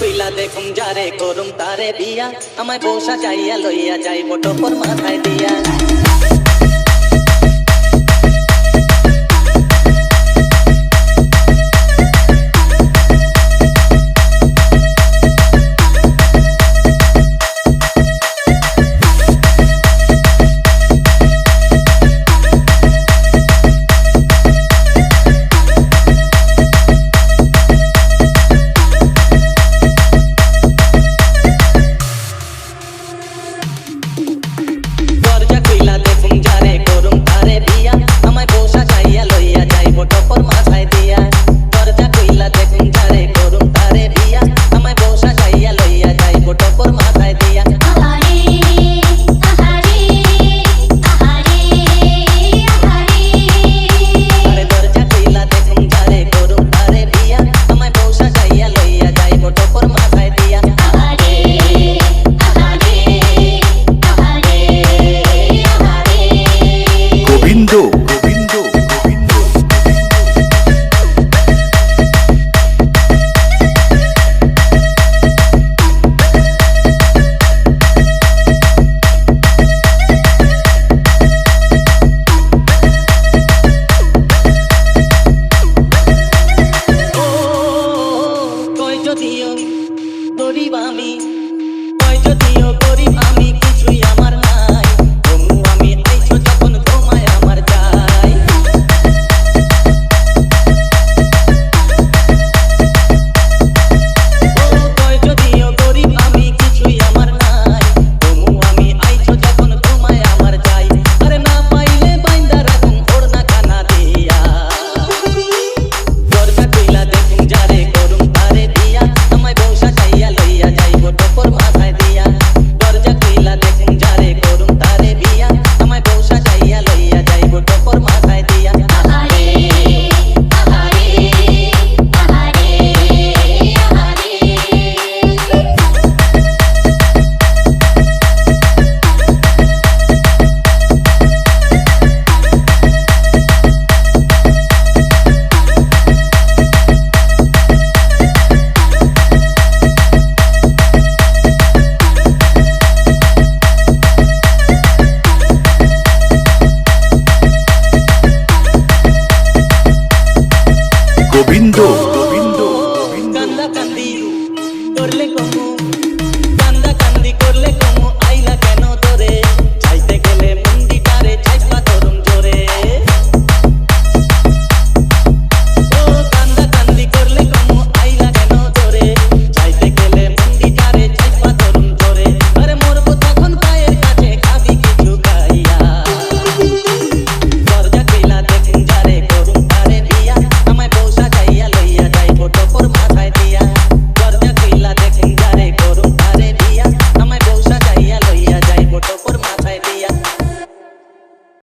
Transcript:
কইলা দেখুম যারে করুম তারে বিয়া আমায় বসা যাইয়া লইয়া যাইব টোপর মাথায় দিয়া।